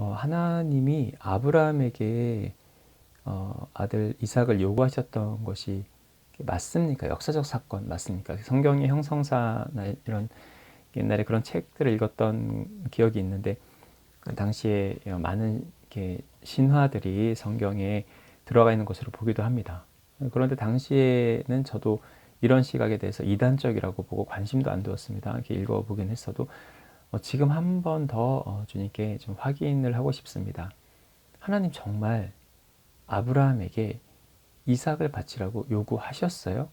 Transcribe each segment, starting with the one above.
어, 하나님이 아브라함에게 어, 아들 이삭을 요구하셨던 것이 맞습니까? 역사적 사건 맞습니까? 성경의 형성사나 이런 옛날에 그런 책들을 읽었던 기억이 있는데 그 당시에 많은 신화들이 성경에 들어가 있는 것으로 보기도 합니다. 그런데 당시에는 저도 이런 시각에 대해서 이단적이라고 보고 관심도 안 두었습니다. 이렇게 읽어보긴 했어도 어, 지금 한 번더 어, 주님께 좀 확인을 하고 싶습니다. 하나님 정말 아브라함에게 이삭을 바치라고 요구하셨어요?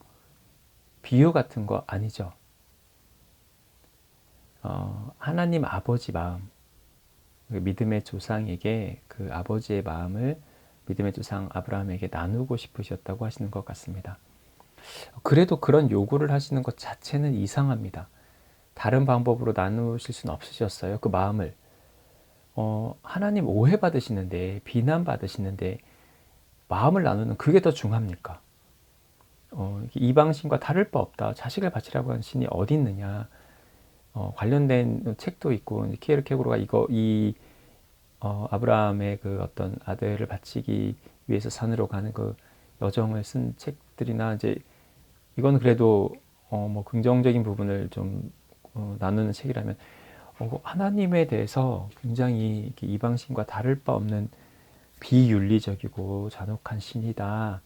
비유 같은 거 아니죠? 어, 하나님 아버지 마음, 그 믿음의 조상에게 그 아버지의 마음을 믿음의 조상 아브라함에게 나누고 싶으셨다고 하시는 것 같습니다. 그래도 그런 요구를 하시는 것 자체는 이상합니다. 다른 방법으로 나누실 수는 없으셨어요. 그 마음을. 어, 하나님 오해받으시는데, 비난받으시는데, 마음을 나누는 그게 더 중합니까? 어, 이방신과 다를 바 없다. 자식을 바치라고 하는 신이 어디 있느냐. 어, 관련된 책도 있고, 키에르케고로가 이거, 이, 어, 아브라함의 그 어떤 아들을 바치기 위해서 산으로 가는 그 여정을 쓴 책들이나 이제 이건 그래도 어, 뭐 긍정적인 부분을 좀 어, 나누는 책이라면 어, 하나님에 대해서 굉장히 이방신과 다를 바 없는 비윤리적이고 잔혹한 신이다.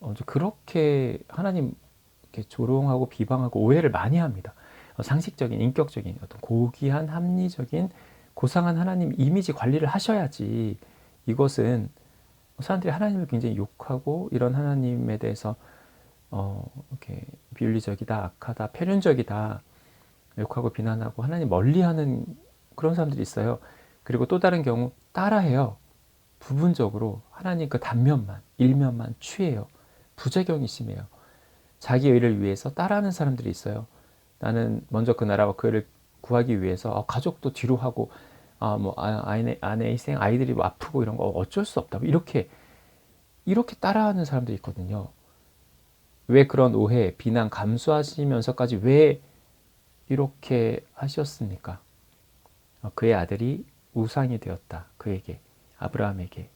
어, 그렇게 하나님 이렇게 조롱하고 비방하고 오해를 많이 합니다. 어, 상식적인 인격적인 어떤 고귀한 합리적인 고상한 하나님 이미지 관리를 하셔야지 이것은 사람들이 하나님을 굉장히 욕하고 이런 하나님에 대해서 어, 이렇게 비윤리적이다, 악하다, 패륜적이다 욕하고 비난하고 하나님 멀리하는 그런 사람들이 있어요. 그리고 또 다른 경우 따라해요. 부분적으로 하나님 그 단면만, 일면만 취해요. 부작용이 심해요. 자기 의를 위해서 따라하는 사람들이 있어요. 나는 먼저 그 나라와 그 의를 구하기 위해서 어, 가족도 뒤로 하고 아, 뭐 아, 아내, 아내 희생, 아이들이 뭐 아프고 이런 거 어쩔 수 없다. 뭐 이렇게 이렇게 따라하는 사람들이 있거든요. 왜 그런 오해, 비난 감수하시면서까지 왜 이렇게 하셨습니까? 어, 그의 아들이 우상이 되었다. 그에게 아브라함에게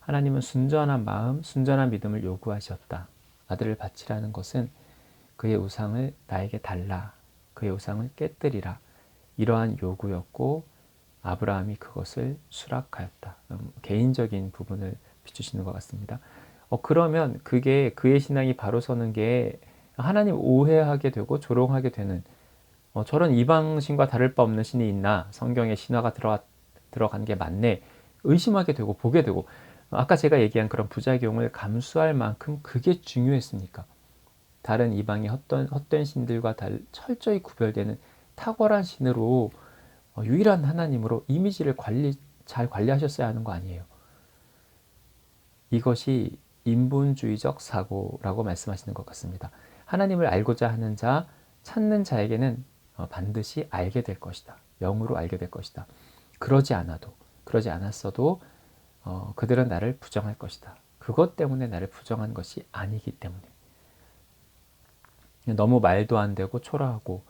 하나님은 순전한 마음, 순전한 믿음을 요구하셨다. 아들을 바치라는 것은 그의 우상을 나에게 달라. 그의 우상을 깨뜨리라. 이러한 요구였고 아브라함이 그것을 수락하였다. 음, 개인적인 부분을 비추시는 것 같습니다. 어, 그러면 그게 그의 신앙이 바로 서는 게 하나님 오해하게 되고 조롱하게 되는 어, 저런 이방신과 다를 바 없는 신이 있나 성경에 신화가 들어가, 들어간 게 맞네 의심하게 되고 보게 되고 아까 제가 얘기한 그런 부작용을 감수할 만큼 그게 중요했습니까? 다른 이방의 헛된, 헛된 신들과 달, 철저히 구별되는 탁월한 신으로 어, 유일한 하나님으로 이미지를 관리 잘 관리하셨어야 하는 거 아니에요. 이것이 인본주의적 사고라고 말씀하시는 것 같습니다. 하나님을 알고자 하는 자, 찾는 자에게는 어, 반드시 알게 될 것이다. 영으로 알게 될 것이다. 그러지 않아도, 그러지 않았어도 어, 그들은 나를 부정할 것이다. 그것 때문에 나를 부정한 것이 아니기 때문에. 너무 말도 안 되고 초라하고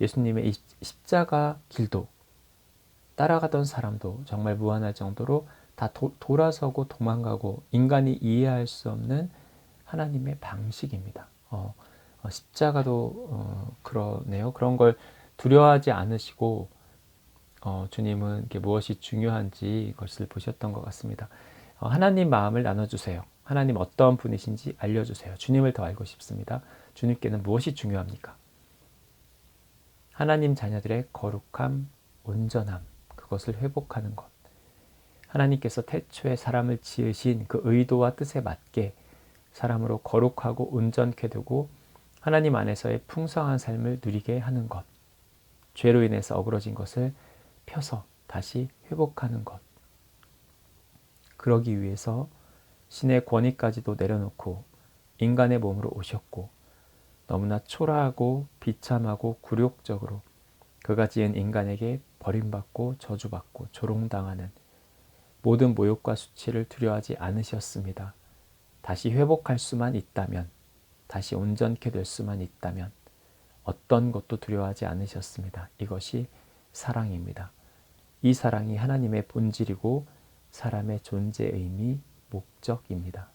예수님의 십자가 길도 따라가던 사람도 정말 무한할 정도로 다 도, 돌아서고 도망가고 인간이 이해할 수 없는 하나님의 방식입니다. 어, 어, 십자가도 어, 그러네요. 그런 걸 두려워하지 않으시고 어, 주님은 무엇이 중요한지 것을 보셨던 것 같습니다. 어, 하나님 마음을 나눠주세요. 하나님 어떤 분이신지 알려주세요. 주님을 더 알고 싶습니다. 주님께는 무엇이 중요합니까? 하나님 자녀들의 거룩함, 온전함, 그것을 회복하는 것. 하나님께서 태초에 사람을 지으신 그 의도와 뜻에 맞게 사람으로 거룩하고 온전케 되고 하나님 안에서의 풍성한 삶을 누리게 하는 것. 죄로 인해서 어그러진 것을 펴서 다시 회복하는 것. 그러기 위해서 신의 권위까지도 내려놓고 인간의 몸으로 오셨고 너무나 초라하고 비참하고 굴욕적으로 그가 지은 인간에게 버림받고 저주받고 조롱당하는 모든 모욕과 수치를 두려워하지 않으셨습니다. 다시 회복할 수만 있다면, 다시 온전케 될 수만 있다면, 어떤 것도 두려워하지 않으셨습니다. 이것이 사랑입니다. 이 사랑이 하나님의 본질이고 사람의 존재 의미, 목적입니다.